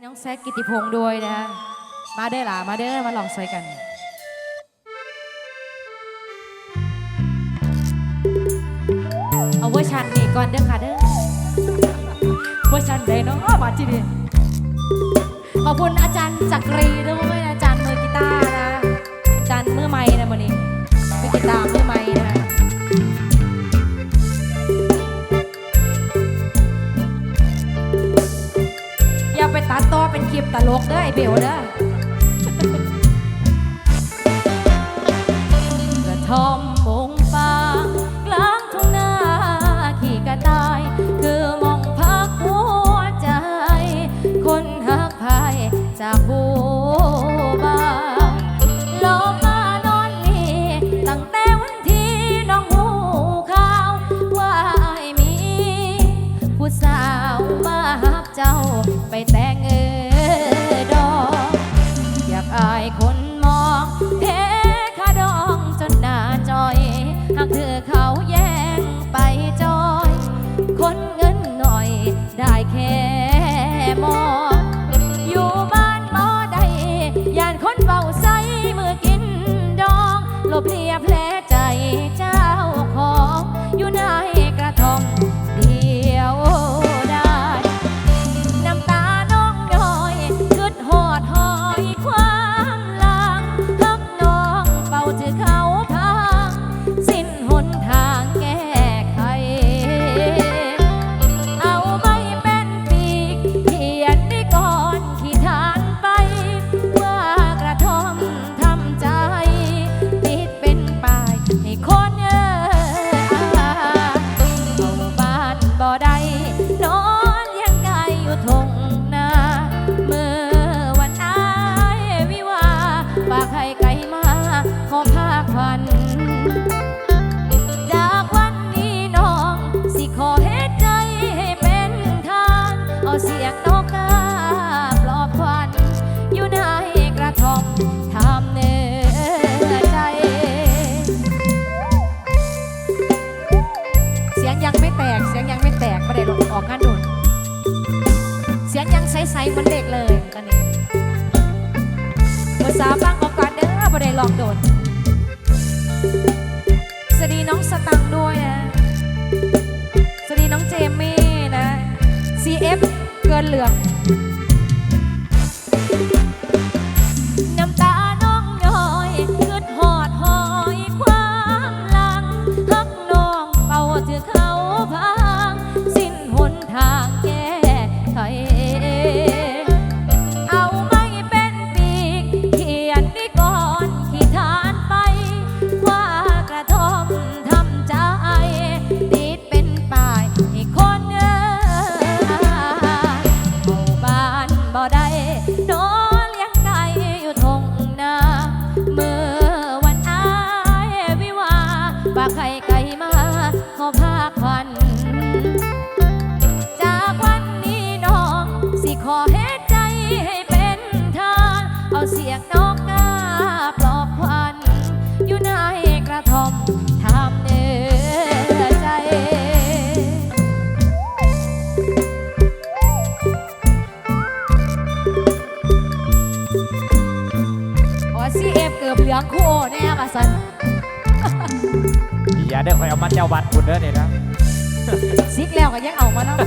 มีน้องแซกกิติพงศ์ด้วยนะมาได้หล่ะมาได้อมาลองซอยกันเอาเวอร์ชันนี้ก่อนเด้อค่ะเด้อเวอร์ชันใดเนาะบาจีดีขอบคุณอาจารย์จักรีด้วยนะอาจารย์มือกีตาร์นะอาจารย์มือไม้นะวันนี้มือกีตาร์มือไม้นะ ดต่อเป็นคลิปตลกเด้อไอเบลเด้อ ลองโดดสวัสดีน้องสตังด้วยนะสวัสดีน้องเจมี่นะ CF เกินเหลือง คู่โอแน่มาสันอย่าได้คอยเอามาเจ้าบัตรคุณเด้อเนี่ยนะซิกแล้วก็ยังเอามาเนาะ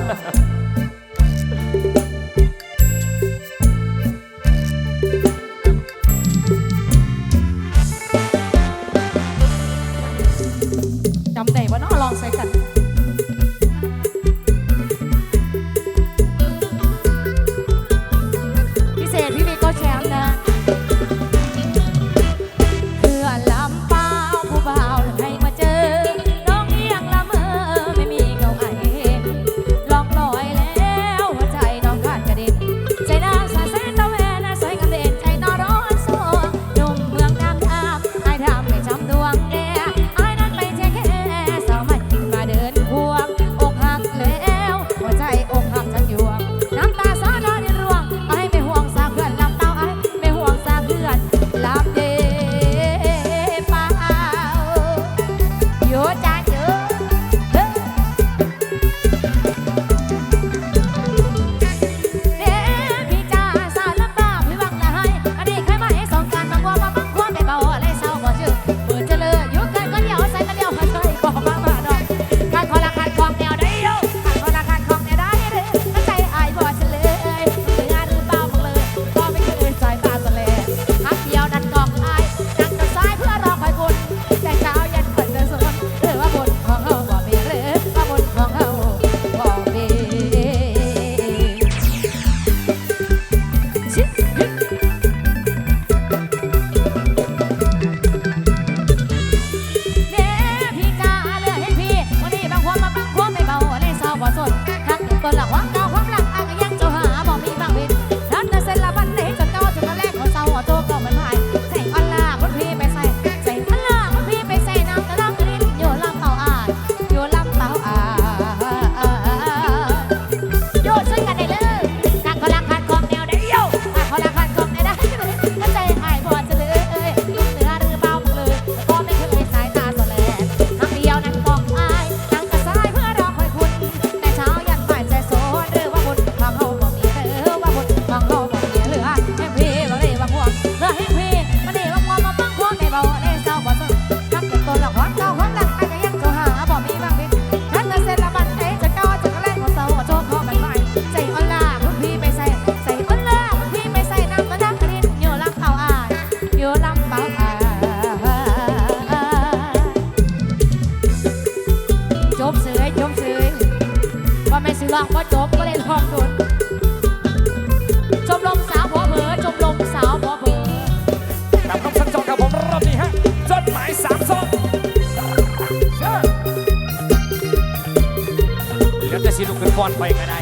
อนไปก็ได้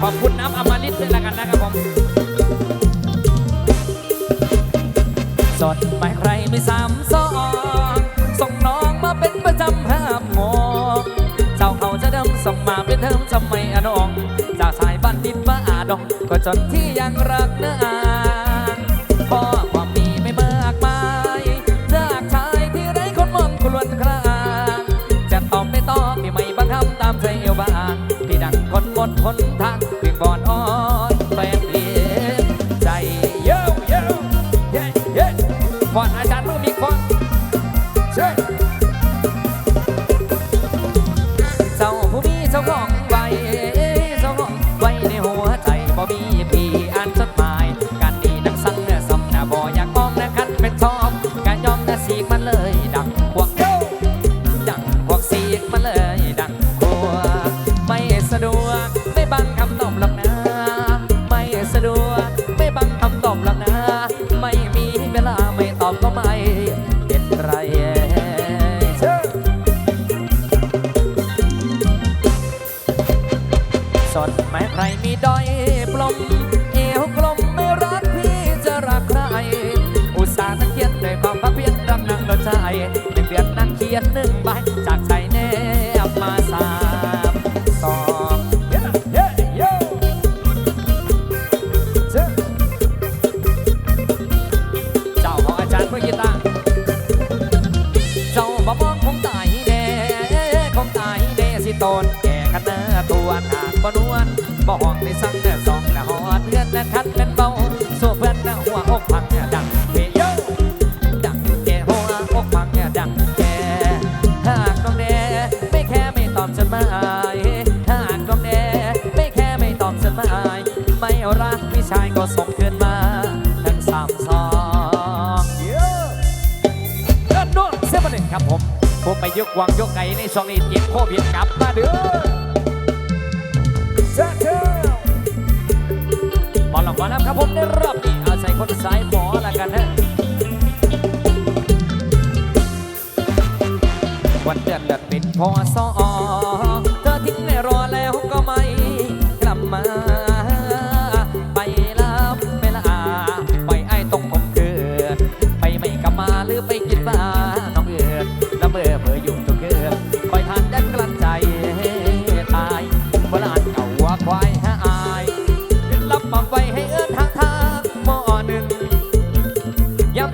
ขอบคุณน้ำอมฤตด้วยละกันนะครับผม สดไปใครไม่สามสองส่งน้องมาเป็นประจำห้ามงอเจ้าเขาจะเดิมส่งมาเป็นเดิมทำไมอน้อง จากสายบ้านดินมาอาดอง ก็จนที่ยังรักเนื้ออาพ่อ ดทนหมดหนทางเพียงบอนอ่อนแฟนเพลงใจเย้เย้เย้เย้ฟอนอาจารย์มือมีฟอนเช่เจ้าผู้มีเจ้าของ ใครมีดอยปลมเอวกลมไม่รักพี่จะรักใคร อุตส่าห์นั่งเขียนด้วยความพักเพียรรักนางโดนใจหนึ่งเดือนนั่งเขียนหนึ่ง บ่ห้องในสั่งเนื้อสองและหอดเพื่อนนะคัดเป็นเบาสู้เพื่อนนะหัวอกพังเนี่ยดังเฮโยดังแกหัวอกพังเนี่ยดังแกหากน้องแดไม่แค่ไม่ตอบฉันมาหากน้องแดไม่แค่ไม่ตอบฉันมาไม่รักพี่ชายก็ส่งคืนมาทั้งสามสองเริ่มโน่นเส้นมาหนึ่งครับผมผมไปยกวางยกไก่ในช่องนี้เจ็บโควิดกลับมาเด้อ อลหลังมาแล้วครับผมในรอบนี้เอาใส่คนสายหมอละกันฮะวันเดือนเดือนเป็นพอสอ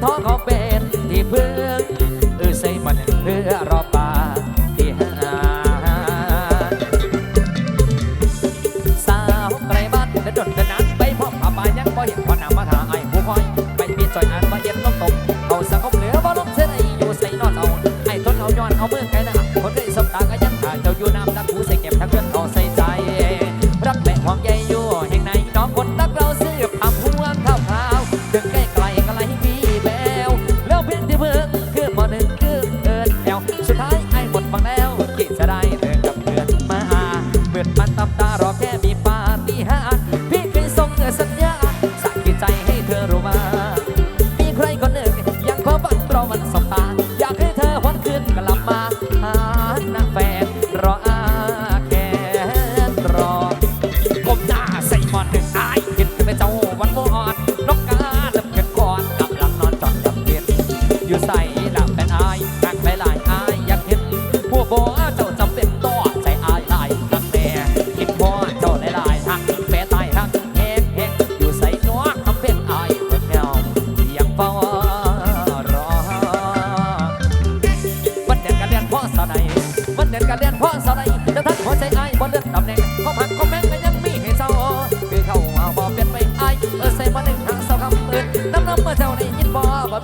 ท้อเขาเ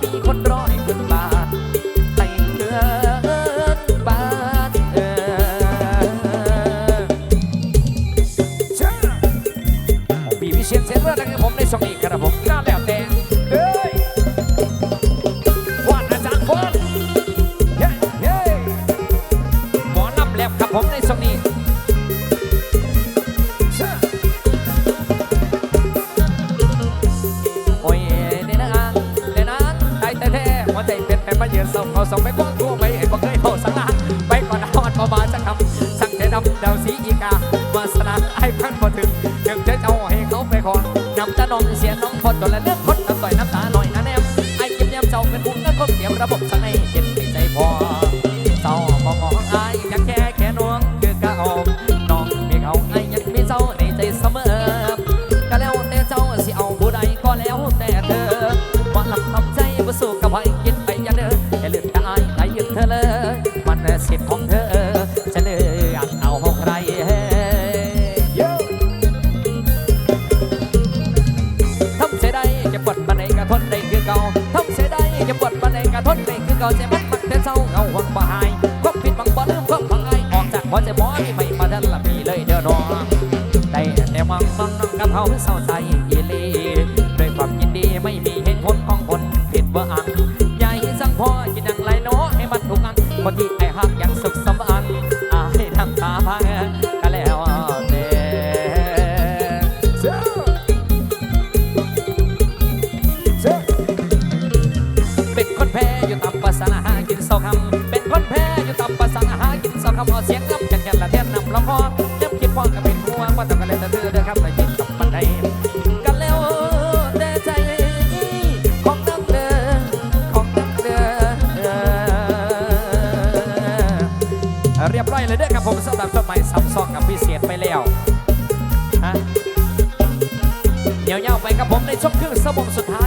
มีคนรอให้ขึ้นบาทไต่เงินบาทเออพี่วิเชียนเซนเวอร์นะครับผมในสองอีกครับผม วาสนาไอ้พันพอถึงถึงจะเอาให้เขาไปขอนนำตาน้องเสียน้องพอจนและเลือกคนน้ำต่อยน้ำตาหน่อยนะแนมไอ้เก็บแนมเจ้าเป็นบุญนักคบเกี่ยวระบบ on. ต้นไม้ซ้ำซองกับพิเศษไปแล้วฮะเดี๋ยวเงาไปกับผมในช่วงครึ่งสมองสุดท้าย